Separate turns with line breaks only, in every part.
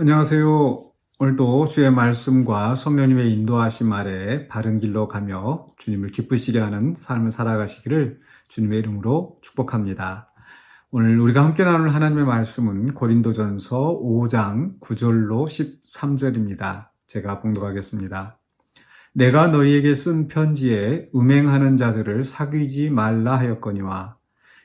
안녕하세요. 오늘도 주의 말씀과 성령님의 인도하심 아래 바른 길로 가며 주님을 기쁘시게 하는 삶을 살아가시기를 주님의 이름으로 축복합니다. 오늘 우리가 함께 나눌 하나님의 말씀은 고린도전서 5장 9절로 13절입니다. 제가 봉독하겠습니다. 내가 너희에게 쓴 편지에 음행하는 자들을 사귀지 말라 하였거니와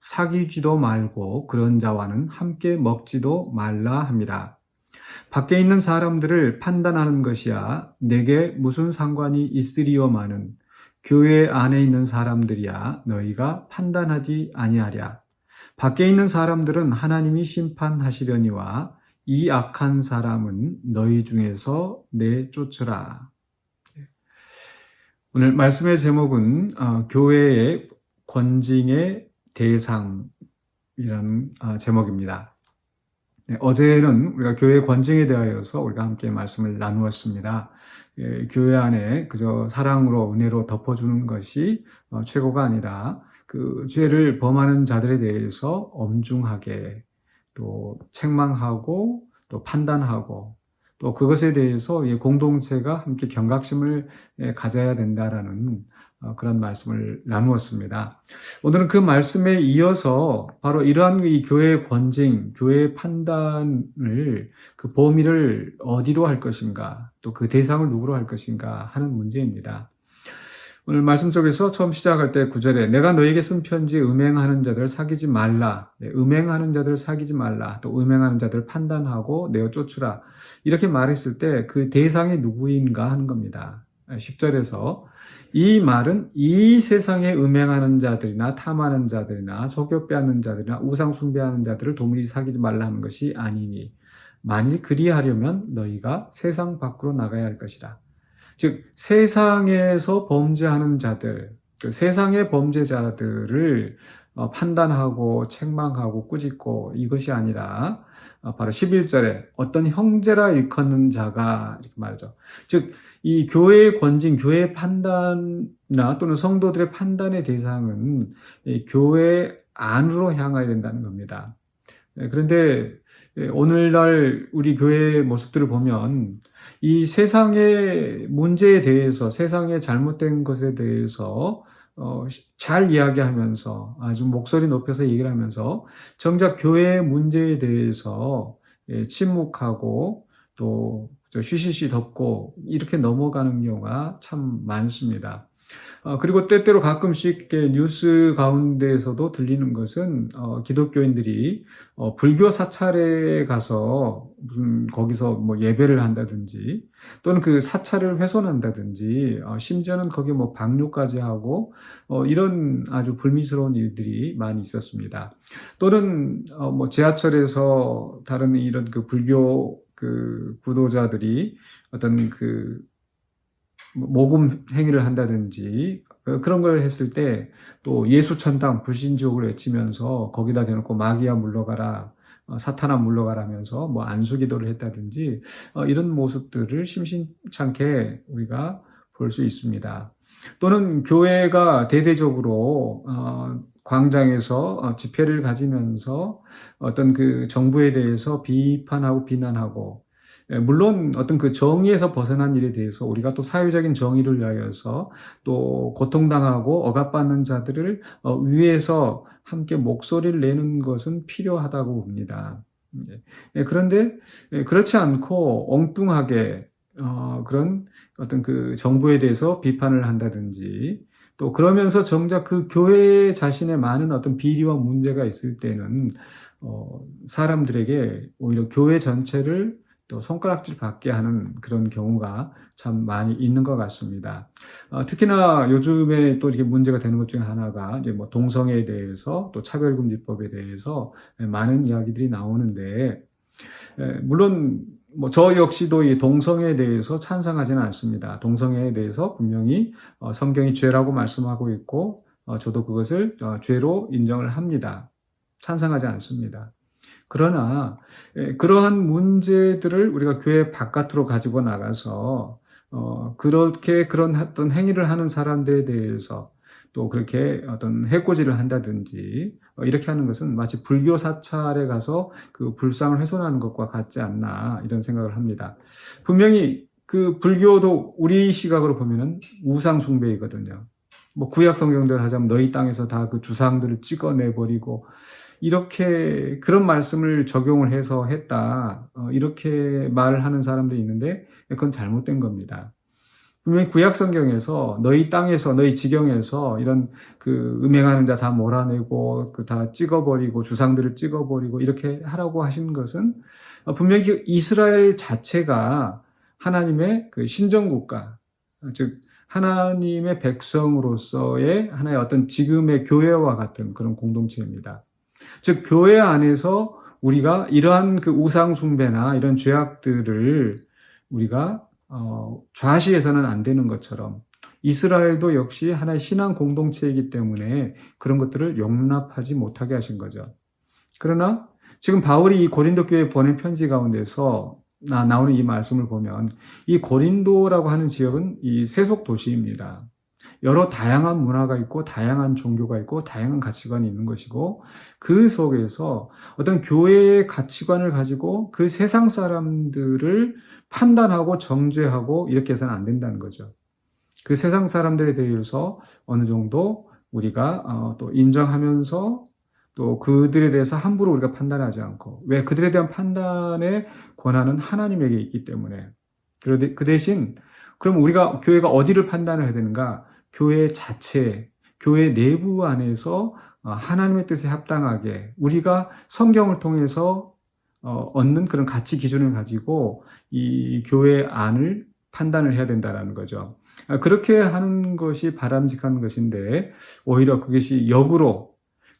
사귀지도 말고 그런 자와는 함께 먹지도 말라 함이라. 밖에 있는 사람들을 판단하는 것이야 내게 무슨 상관이 있으리요마는 교회 안에 있는 사람들이야 너희가 판단하지 아니하랴. 밖에 있는 사람들은 하나님이 심판하시려니와 이 악한 사람은 너희 중에서 내쫓으라. 오늘 말씀의 제목은 어, 교회의 권징의 대상이라는 아, 제목입니다. 네, 어제는 우리가 교회 권징에 대하여서 우리가 함께 말씀을 나누었습니다. 예, 교회 안에 그저 사랑으로 은혜로 덮어주는 것이 어, 최고가 아니라 그 죄를 범하는 자들에 대해서 엄중하게 또 책망하고 또 판단하고 또 그것에 대해서 공동체가 함께 경각심을 예, 가져야 된다라는 어, 그런 말씀을 나누었습니다. 오늘은 그 말씀에 이어서 바로 이러한 이 교회의 권징, 교회의 판단을 그 범위를 어디로 할 것인가, 또 그 대상을 누구로 할 것인가 하는 문제입니다. 오늘 말씀 속에서 처음 시작할 때 구절에 내가 너에게 쓴 편지 음행하는 자들 사귀지 말라. 네, 음행하는 자들 사귀지 말라. 또 음행하는 자들 판단하고 내어 쫓으라. 이렇게 말했을 때 그 대상이 누구인가 하는 겁니다. 10절에서 이 말은 이 세상에 음행하는 자들이나 탐하는 자들이나 속여 빼앗는 자들이나 우상 숭배하는 자들을 도무지 사귀지 말라 하는 것이 아니니 만일 그리하려면 너희가 세상 밖으로 나가야 할 것이라. 즉 세상에서 범죄하는 자들, 그 세상의 범죄자들을 어, 판단하고 책망하고 꾸짖고 이것이 아니라 어, 바로 11절에 어떤 형제라 일컫는 자가 이렇게 말하죠. 즉 이 교회의 권징, 교회의 판단이나 또는 성도들의 판단의 대상은 교회 안으로 향해야 된다는 겁니다. 네, 그런데 오늘날 우리 교회의 모습들을 보면 이 세상의 문제에 대해서, 세상의 잘못된 것에 대해서 어, 잘 이야기하면서 아주 목소리 높여서 얘기를 하면서 정작 교회의 문제에 대해서 예, 침묵하고 또 쉬쉬쉬 덮고 이렇게 넘어가는 경우가 참 많습니다. 어, 그리고 때때로 가끔씩 뉴스 가운데에서도 들리는 것은 어, 기독교인들이 어, 불교 사찰에 가서 무슨 거기서 뭐 예배를 한다든지 또는 그 사찰을 훼손한다든지 어, 심지어는 거기에 뭐 방류까지 하고 어, 이런 아주 불미스러운 일들이 많이 있었습니다. 또는 어, 뭐 지하철에서 다른 이런 그 불교 그 구도자들이 어떤 그 모금 행위를 한다든지 어, 그런 걸 했을 때 또 예수천당 불신지옥을 외치면서 거기다 대놓고 마귀야 물러가라 어, 사탄아 물러가라 하면서 뭐 안수기도를 했다든지 어, 이런 모습들을 심심찮게 우리가 볼 수 있습니다. 또는 교회가 대대적으로 광장에서 집회를 가지면서 어떤 그 정부에 대해서 비판하고 비난하고 예, 물론 어떤 그 정의에서 벗어난 일에 대해서 우리가 또 사회적인 정의를 위하여서 또 고통당하고 억압받는 자들을 어, 위해서 함께 목소리를 내는 것은 필요하다고 봅니다. 예, 예, 그런데 그렇지 않고 엉뚱하게 어, 그런 어떤 그 정부에 대해서 비판을 한다든지 또 그러면서 정작 그 교회 자신의 많은 어떤 비리와 문제가 있을 때는 어, 사람들에게 오히려 교회 전체를 또 손가락질 받게 하는 그런 경우가 참 많이 있는 것 같습니다. 어, 특히나 요즘에 또 이렇게 문제가 되는 것 중에 하나가 이제 뭐 동성애에 대해서 또 차별금지법에 대해서 많은 이야기들이 나오는데 에, 물론 뭐 저 역시도 이 동성애에 대해서 찬성하지는 않습니다. 동성애에 대해서 분명히 어, 성경이 죄라고 말씀하고 있고 어, 저도 그것을 어, 죄로 인정을 합니다. 찬성하지 않습니다. 그러나 예, 그러한 문제들을 우리가 교회 바깥으로 가지고 나가서 어, 그렇게 그런 어떤 행위를 하는 사람들에 대해서 또 그렇게 어떤 해코지를 한다든지 어, 이렇게 하는 것은 마치 불교 사찰에 가서 그 불상을 훼손하는 것과 같지 않나 이런 생각을 합니다. 분명히 그 불교도 우리 시각으로 보면은 우상 숭배이거든요. 뭐 구약 성경대로 하자면 너희 땅에서 다 그 주상들을 찍어내 버리고 이렇게 그런 말씀을 적용을 해서 했다 어, 이렇게 말을 하는 사람들이 있는데 그건 잘못된 겁니다. 분명히 구약 성경에서 너희 땅에서 너희 지경에서 이런 그 음행하는 자 다 몰아내고 그 다 찍어버리고 주상들을 찍어버리고 이렇게 하라고 하신 것은 어, 분명히 그 이스라엘 자체가 하나님의 그 신정국가 즉 하나님의 백성으로서의 하나의 어떤 지금의 교회와 같은 그런 공동체입니다. 즉 교회 안에서 우리가 이러한 그 우상 숭배나 이런 죄악들을 우리가 어, 좌시해서는 안 되는 것처럼 이스라엘도 역시 하나의 신앙 공동체이기 때문에 그런 것들을 용납하지 못하게 하신 거죠. 그러나 지금 바울이 이 고린도 교회 보낸 편지 가운데서 나, 나오는 이 말씀을 보면 이 고린도라고 하는 지역은 이 세속 도시입니다. 여러 다양한 문화가 있고 다양한 종교가 있고 다양한 가치관이 있는 것이고 그 속에서 어떤 교회의 가치관을 가지고 그 세상 사람들을 판단하고 정죄하고 이렇게 해서는 안 된다는 거죠. 그 세상 사람들에 대해서 어느 정도 우리가 어, 또 인정하면서 또 그들에 대해서 함부로 우리가 판단하지 않고 왜 그들에 대한 판단의 권한은 하나님에게 있기 때문에 그 대신 그럼 우리가 교회가 어디를 판단을 해야 되는가? 교회 자체, 교회 내부 안에서 어, 하나님의 뜻에 합당하게 우리가 성경을 통해서 어, 얻는 그런 가치 기준을 가지고 이 교회 안을 판단을 해야 된다는 거죠. 아, 그렇게 하는 것이 바람직한 것인데 오히려 그것이 역으로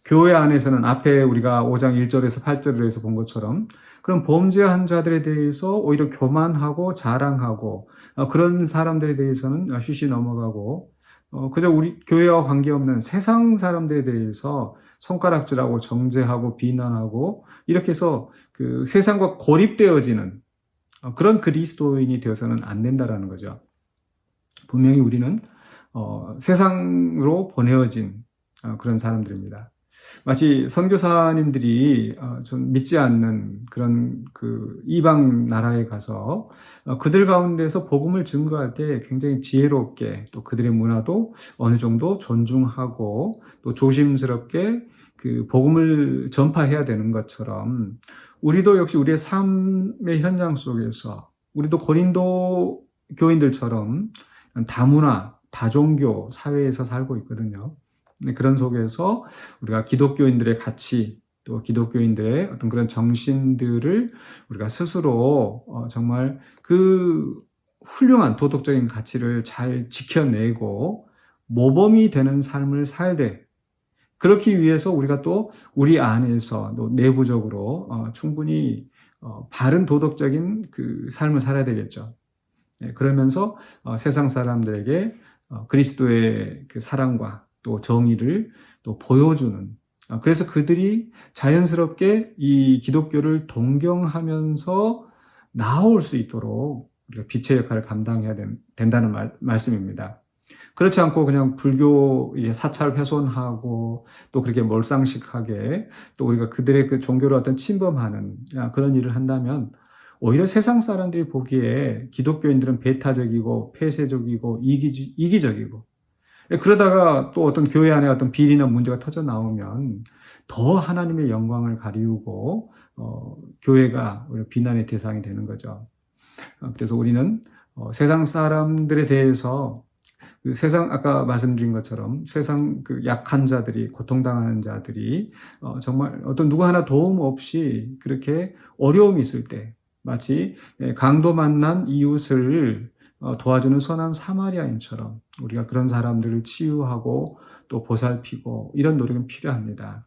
교회 안에서는 앞에 우리가 5장 1절에서 8절에서 본 것처럼 그런 범죄한 자들에 대해서 오히려 교만하고 자랑하고 어, 그런 사람들에 대해서는 쉬쉬 넘어가고 어, 그저 우리 교회와 관계없는 세상 사람들에 대해서 손가락질하고 정죄하고 비난하고 이렇게 해서 그 세상과 고립되어지는 어, 그런 그리스도인이 되어서는 안 된다라는 거죠. 분명히 우리는 어, 세상으로 보내어진 어, 그런 사람들입니다. 마치 선교사님들이 어, 좀 믿지 않는 그런 그 이방 나라에 가서 어, 그들 가운데서 복음을 증거할 때 굉장히 지혜롭게 또 그들의 문화도 어느 정도 존중하고 또 조심스럽게 그 복음을 전파해야 되는 것처럼 우리도 역시 우리의 삶의 현장 속에서 우리도 고린도 교인들처럼 다문화, 다종교 사회에서 살고 있거든요. 네, 그런 속에서 우리가 기독교인들의 가치, 또 기독교인들의 어떤 그런 정신들을 우리가 스스로 어, 정말 그 훌륭한 도덕적인 가치를 잘 지켜내고 모범이 되는 삶을 돼. 그렇기 위해서 우리가 또 우리 안에서 또 내부적으로 어, 충분히 어, 바른 도덕적인 그 삶을 살아야 되겠죠. 네, 그러면서 세상 사람들에게 그리스도의 그 사랑과 또 정의를 또 보여주는 아, 그래서 그들이 자연스럽게 이 기독교를 동경하면서 나올 수 있도록 우리가 빛의 역할을 감당해야 된 다는 말, 말씀입니다. 그렇지 않고 그냥 불교 사찰 훼손하고 또 그렇게 몰상식하게 또 우리가 그들의 그 종교를 어떤 침범하는 그런 일을 한다면 오히려 세상 사람들이 보기에 기독교인들은 배타적이고 폐쇄적이고 이기, 이기적이고 예, 그러다가 또 어떤 교회 안에 어떤 비리나 문제가 터져 나오면 더 하나님의 영광을 가리우고 어, 교회가 비난의 대상이 되는 거죠. 어, 그래서 우리는 어, 세상 사람들에 대해서 그 세상 아까 말씀드린 것처럼 세상 그 약한 자들이 고통당하는 자들이 어, 정말 어떤 누구 하나 도움 없이 그렇게 어려움이 있을 때 마치 예, 강도 만난 이웃을 어, 도와주는 선한 사마리아인처럼 우리가 그런 사람들을 치유하고 또 보살피고 이런 노력은 필요합니다.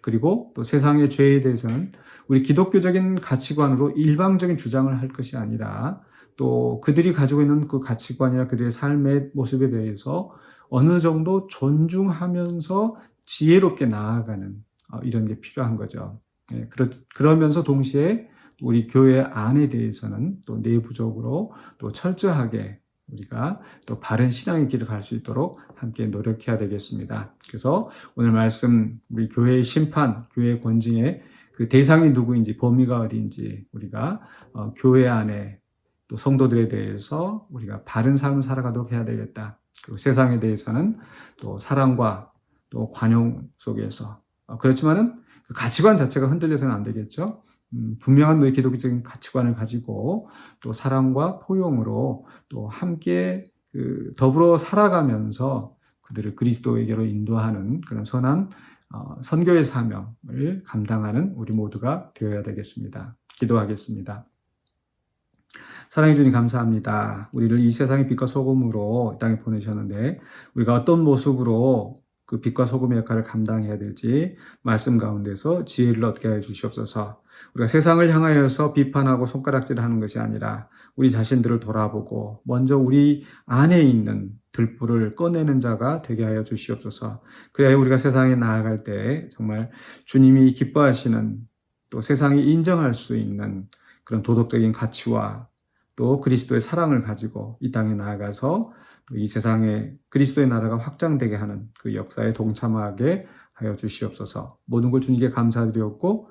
그리고 또 세상의 죄에 대해서는 우리 기독교적인 가치관으로 일방적인 주장을 할 것이 아니라 또 그들이 가지고 있는 그 가치관이나 그들의 삶의 모습에 대해서 어느 정도 존중하면서 지혜롭게 나아가는 어, 이런 게 필요한 거죠. 예, 그러, 그러면서 동시에 우리 교회 안에 대해서는 또 내부적으로 또 철저하게 우리가 또 바른 신앙의 길을 갈 수 있도록 함께 노력해야 되겠습니다. 그래서 오늘 말씀 우리 교회의 심판, 교회의 권징의 그 대상이 누구인지 범위가 어디인지 우리가 어, 교회 안에 또 성도들에 대해서 우리가 바른 삶을 살아가도록 해야 되겠다. 그리고 세상에 대해서는 또 사랑과 또 관용 속에서 어, 그렇지만은 그 가치관 자체가 흔들려서는 안 되겠죠. 음, 분명한 너의 기독교적인 가치관을 가지고 또 사랑과 포용으로 또 함께 그 더불어 살아가면서 그들을 그리스도에게로 인도하는 그런 선한 어, 선교의 사명을 감당하는 우리 모두가 되어야 되겠습니다. 기도하겠습니다. 사랑해 주님 감사합니다. 우리를 이 세상의 빛과 소금으로 이 땅에 보내셨는데 우리가 어떤 모습으로 그 빛과 소금의 역할을 감당해야 될지 말씀 가운데서 지혜를 얻게 해 주시옵소서. 우리가 세상을 향하여서 비판하고 손가락질을 하는 것이 아니라 우리 자신들을 돌아보고 먼저 우리 안에 있는 들불을 꺼내는 자가 되게 하여 주시옵소서. 그래야 우리가 세상에 나아갈 때 정말 주님이 기뻐하시는 또 세상이 인정할 수 있는 그런 도덕적인 가치와 또 그리스도의 사랑을 가지고 이 땅에 나아가서 이 세상에 그리스도의 나라가 확장되게 하는 그 역사에 동참하게 하여 주시옵소서. 모든 걸 주님께 감사드렸고